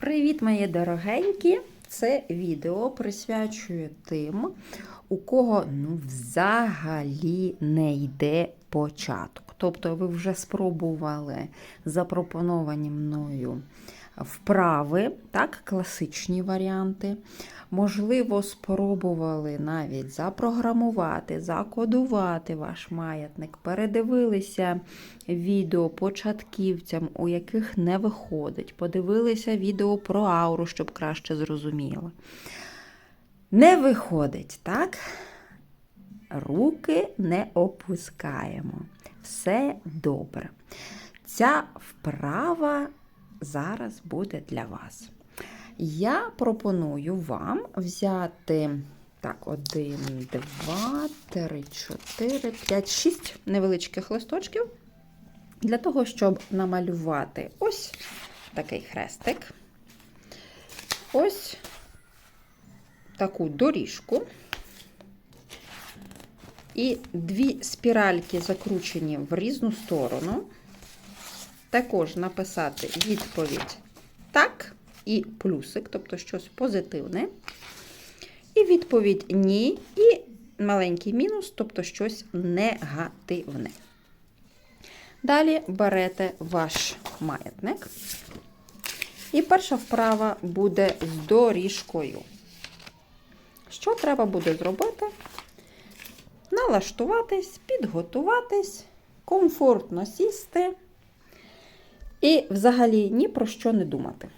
Привіт, мої дорогенькі! Це відео присвячую тим, у кого ну, взагалі не йде початок. Тобто ви вже спробували запропоновані мною вправи, так, класичні варіанти. Можливо, спробували навіть запрограмувати, закодувати ваш маятник, передивилися відео початківцям, у яких не виходить, подивилися відео про ауру, щоб краще зрозуміли. Не виходить, так? Руки не опускаємо. Все добре. Ця вправа зараз буде для вас. Я пропоную вам взяти так, один, два, три, чотири, п'ять, шість невеличких листочків для того, щоб намалювати ось такий хрестик, ось таку доріжку. І дві спіральки закручені в різну сторону. Також написати відповідь так і плюсик, тобто щось позитивне. І відповідь ні, і маленький мінус, тобто щось негативне. Далі берете ваш маятник. І перша вправа буде з доріжкою. Що треба буде зробити? Налаштуватись, підготуватись, комфортно сісти і взагалі ні про що не думати.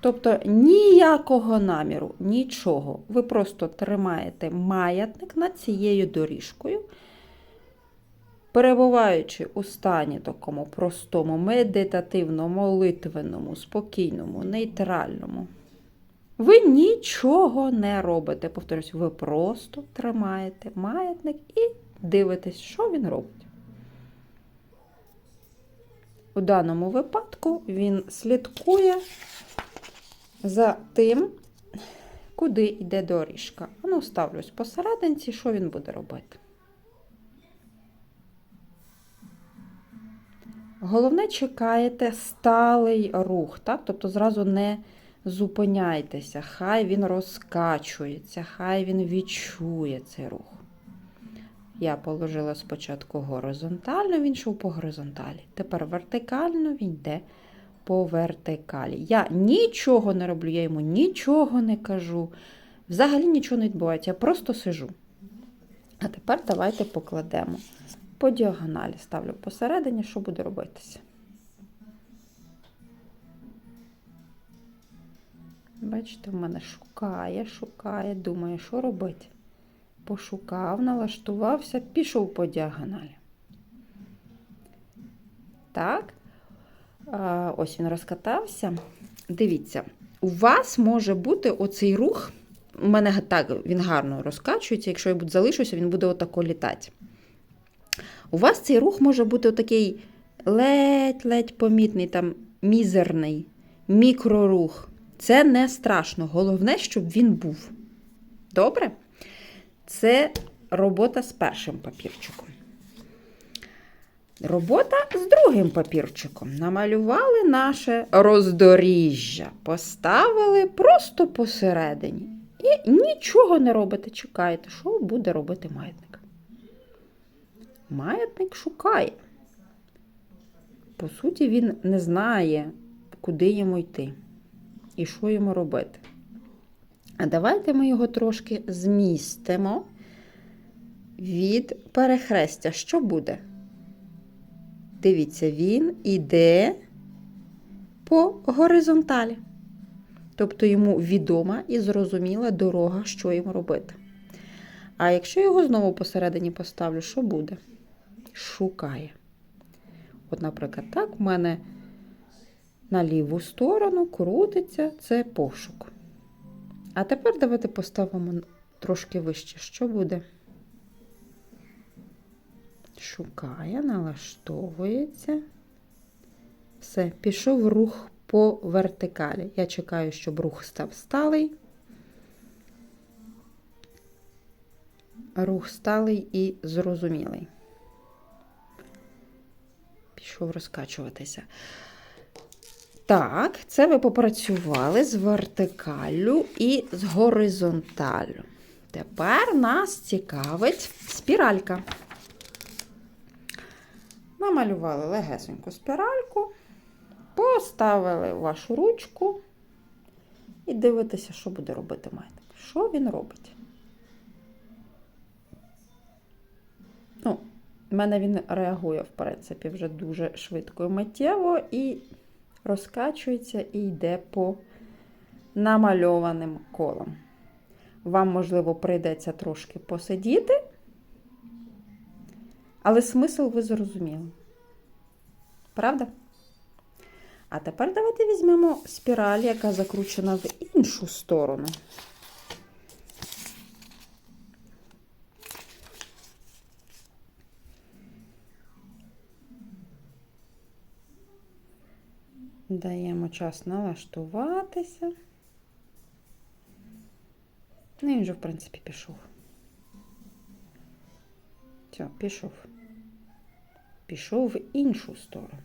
Тобто ніякого наміру, нічого. Ви просто тримаєте маятник над цією доріжкою, перебуваючи у стані такому простому, медитативно-молитвеному, спокійному, нейтральному. Ви нічого не робите. Повторюсь, ви просто тримаєте маятник і дивитесь, що він робить. У даному випадку він слідкує за тим, куди йде доріжка. Ну, ставлюсь посерединці, що він буде робити. Головне, чекаєте сталий рух, так? тобто зразу не зупиняйтеся, хай він розкачується, хай він відчує цей рух. Я положила спочатку горизонтально, він йшов по горизонталі. Тепер вертикально він йде по вертикалі. Я нічого не роблю, я йому нічого не кажу. Взагалі нічого не відбувається, я просто сижу. А тепер давайте покладемо по діагоналі. Ставлю посередині, що буде робитися. Бачите, в мене шукає, шукає, думає, що робити. Пошукав, налаштувався, пішов по діагоналі. Так. Ось він розкатався. Дивіться, у вас може бути оцей рух. У мене так він гарно розкачується, якщо я буду залишуся, він буде отако літати. У вас цей рух може бути отакий ледь-ледь помітний, там мізерний, мікрорух. Це не страшно. Головне, щоб він був. Добре? Це робота з першим папірчиком. Робота з другим папірчиком. Намалювали наше роздоріжжя, поставили просто посередині. І нічого не робите. Чекаєте, що буде робити маятник. Маятник шукає. По суті, він не знає, куди йому йти і що йому робити. А давайте ми його трошки змістимо від перехрестя. Що буде? Дивіться, він іде по горизонталі. Тобто йому відома і зрозуміла дорога, що йому робити. А якщо його знову посередині поставлю, що буде? Шукає. От, наприклад, так, в мене на ліву сторону крутиться це пошук. А тепер давайте поставимо трошки вище, що буде? Шукає, налаштовується. Все, пішов рух по вертикалі. Я чекаю, щоб рух став сталий. Рух сталий і зрозумілий. Пішов розкачуватися. Так, це ви попрацювали з вертикаллю і з горизонталлю. Тепер нас цікавить спіралька. Намалювали легесеньку спіральку, поставили вашу ручку і дивитеся, що буде робити маятник. Що він робить? Ну, в мене він реагує, в принципі, вже дуже швидко і миттєво і розкачується і йде по намальованим колам. Вам, можливо, прийдеться трошки посидіти, але смисл ви зрозуміли. Правда? А тепер давайте візьмемо спіраль, яка закручена в іншу сторону. Даємо час налаштуватися. Ну, він вже, в принципі, пішов. Все, пішов. Пішов в іншу сторону.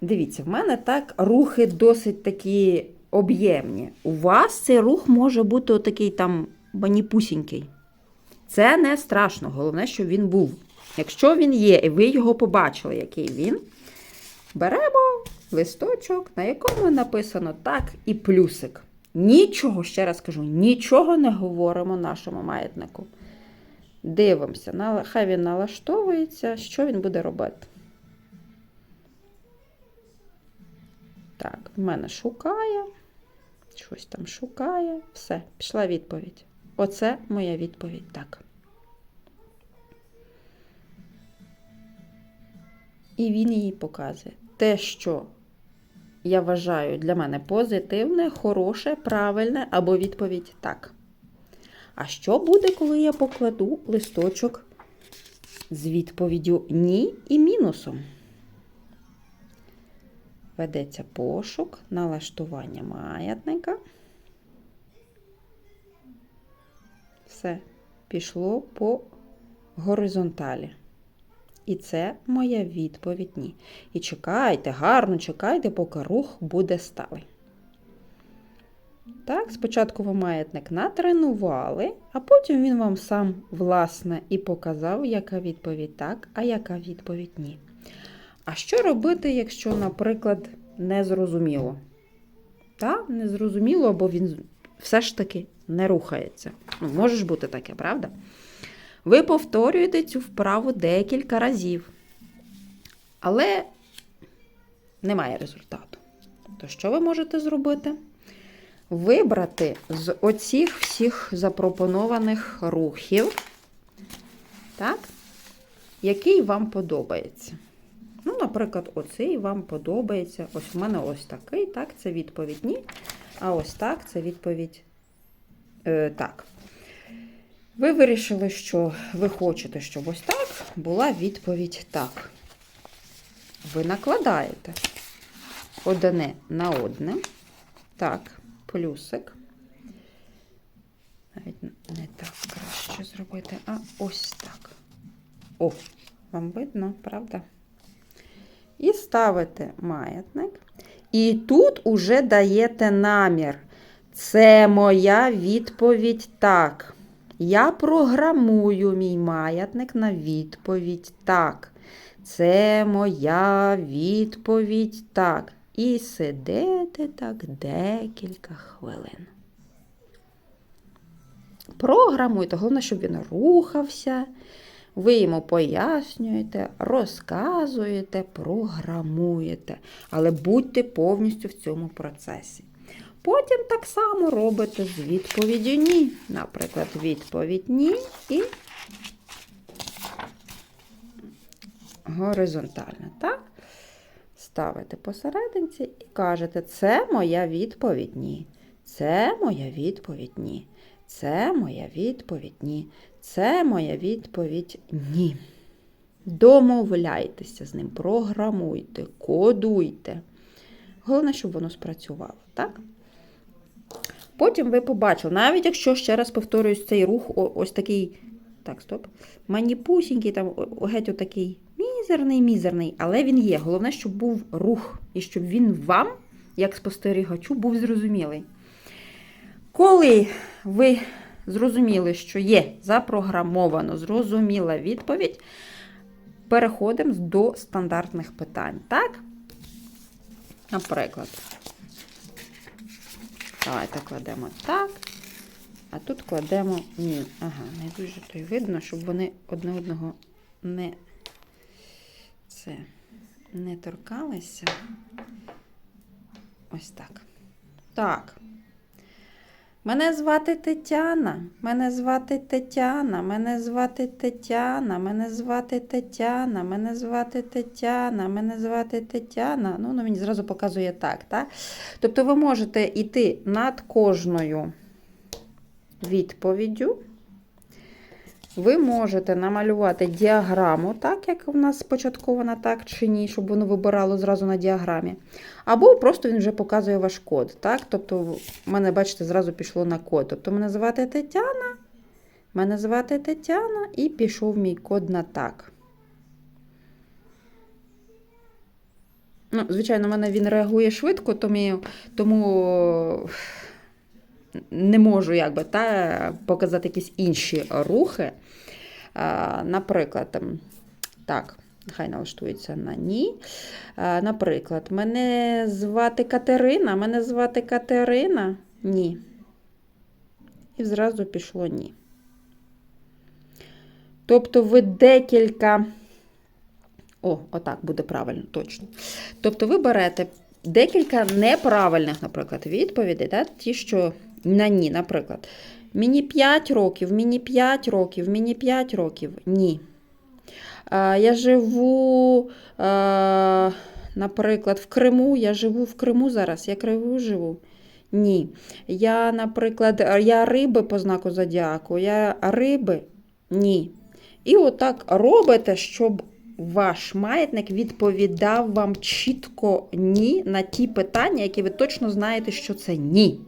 Дивіться, в мене так рухи досить такі об'ємні. У вас цей рух може бути отакий там баніпусінький. Це не страшно, головне, щоб він був. Якщо він є, і ви його побачили, який він, беремо листочок, на якому написано так і плюсик. Нічого, ще раз кажу, нічого не говоримо нашому маятнику. Дивимося, хай він налаштовується, що він буде робити. Так, в мене шукає, щось там шукає. Все, пішла відповідь. Оце моя відповідь так. І він їй показує те, що я вважаю для мене позитивне, хороше, правильне або відповідь так. А що буде, коли я покладу листочок з відповіддю ні і мінусом? Ведеться пошук, налаштування маятника. Все, пішло по горизонталі. І це моя відповідь ні. І чекайте, гарно чекайте, поки рух буде сталий. Так, спочатку ви маятник натренували, а потім він вам сам, власне, і показав, яка відповідь так, а яка відповідь ні. А що робити, якщо, наприклад, не зрозуміло? Так, не зрозуміло, бо він все ж таки не рухається. Ну, може ж бути таке, правда? Ви повторюєте цю вправу декілька разів, але немає результату. То що ви можете зробити? Вибрати з оцих всіх запропонованих рухів, так, який вам подобається. Ну, наприклад, оцей вам подобається. Ось у мене ось такий, так, це відповідь ні. А ось так це відповідь е, так. Ви вирішили, що ви хочете, щоб ось так була відповідь так. Ви накладаєте одне на одне. Так, плюсик. Навіть не так краще зробити, а ось так. О, вам видно, правда? І ставите маятник. І тут уже даєте намір. Це моя відповідь так. Я програмую мій маятник на відповідь так. Це моя відповідь так. І сидите так декілька хвилин. Програмуйте, головне, щоб він рухався. Ви йому пояснюєте, розказуєте, програмуєте. Але будьте повністю в цьому процесі. Потім так само робите з відповіддю ні. Наприклад, відповідь ні і горизонтально. Так? Ставите посерединці і кажете, це моя відповідь ні. Це моя відповідь ні. Це моя відповідь ні. Це моя відповідь ні. Домовляйтеся з ним, програмуйте, кодуйте. Головне, щоб воно спрацювало, так? Потім ви побачили, навіть якщо ще раз повторююсь, цей рух ось такий, так, стоп, маніпусінький, там геть отакий, мізерний, мізерний, але він є. Головне, щоб був рух і щоб він вам, як спостерігачу, був зрозумілий. Коли ви зрозуміли, що є запрограмовано, зрозуміла відповідь, переходимо до стандартних питань. Так? Наприклад, давайте кладемо так. А тут кладемо ні. Ага, не дуже то й видно, щоб вони одне одного не це не торкалися. Ось так. Так. Мене звати Тетяна. Мене звати Тетяна. Мене звати Тетяна. Мене звати Тетяна. Мене звати Тетяна. Мене звати Тетяна. Ну, ну він зразу показує так, так? Тобто ви можете йти над кожною відповіддю. Ви можете намалювати діаграму, так, як в нас спочаткована, так чи ні, щоб воно вибирало зразу на діаграмі. Або просто він вже показує ваш код. Так? Тобто, в мене, бачите, зразу пішло на код. Тобто, мене звати Тетяна, мене звати Тетяна, і пішов мій код на так. Ну, Звичайно, в мене він реагує швидко, тому, тому не можу якби, та, показати якісь інші рухи. Наприклад, так, хай налаштується на ні. Наприклад, мене звати Катерина, мене звати Катерина. Ні. І зразу пішло ні. Тобто ви декілька. О, отак буде правильно, точно. Тобто ви берете декілька неправильних, наприклад, відповідей, да? ті, що на ні, наприклад. Мені 5 років, мені 5 років, мені 5 років. Ні. Я живу, наприклад, в Криму. Я живу в Криму зараз. Я Криму живу. Ні. Я, наприклад, я риби по знаку зодіаку. Я риби? Ні. І отак робите, щоб ваш маятник відповідав вам чітко ні на ті питання, які ви точно знаєте, що це ні.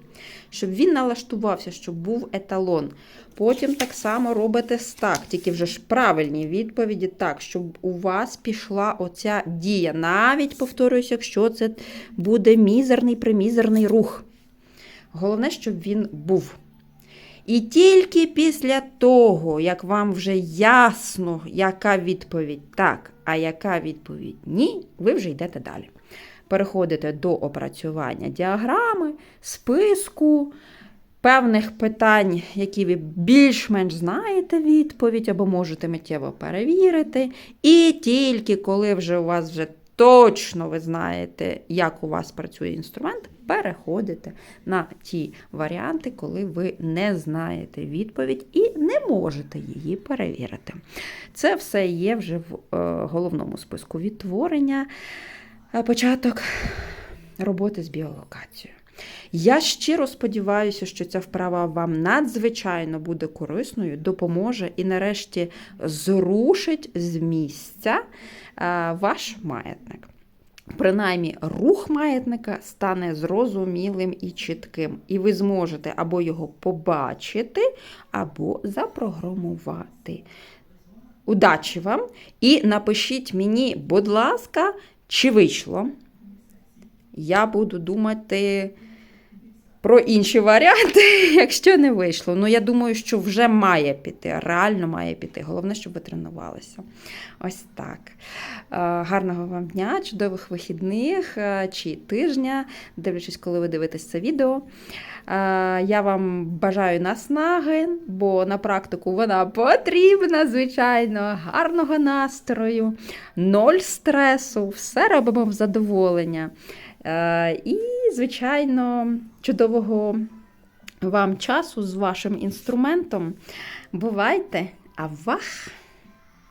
Щоб він налаштувався, щоб був еталон. Потім так само робите стак, тільки вже ж правильні відповіді так, щоб у вас пішла оця дія. Навіть, повторююся, якщо це буде мізерний примізерний рух. Головне, щоб він був. І тільки після того, як вам вже ясно, яка відповідь так, а яка відповідь ні, ви вже йдете далі. Переходите до опрацювання діаграми, списку, певних питань, які ви більш-менш знаєте відповідь, або можете миттєво перевірити. І тільки коли вже у вас вже точно ви знаєте, як у вас працює інструмент, переходите на ті варіанти, коли ви не знаєте відповідь і не можете її перевірити. Це все є вже в е, головному списку відтворення. Е, Початок роботи з біолокацією. Я щиро сподіваюся, що ця вправа вам надзвичайно буде корисною, допоможе і, нарешті, зрушить з місця е, ваш маятник. Принаймні, рух маятника стане зрозумілим і чітким, і ви зможете або його побачити, або запрограмувати. Удачі вам! І напишіть мені, будь ласка, чи вийшло. Я буду думати про інші варіанти, якщо не вийшло. Ну, я думаю, що вже має піти, реально має піти. Головне, щоб ви тренувалися. Ось так. Е, Гарного вам дня, чудових вихідних е, чи тижня, дивлячись, коли ви дивитесь це відео. Е, Я вам бажаю наснаги, бо на практику вона потрібна, звичайно, гарного настрою, ноль стресу, все робимо в задоволення. Е, І, звичайно, чудового вам часу з вашим інструментом. Бувайте! Авах!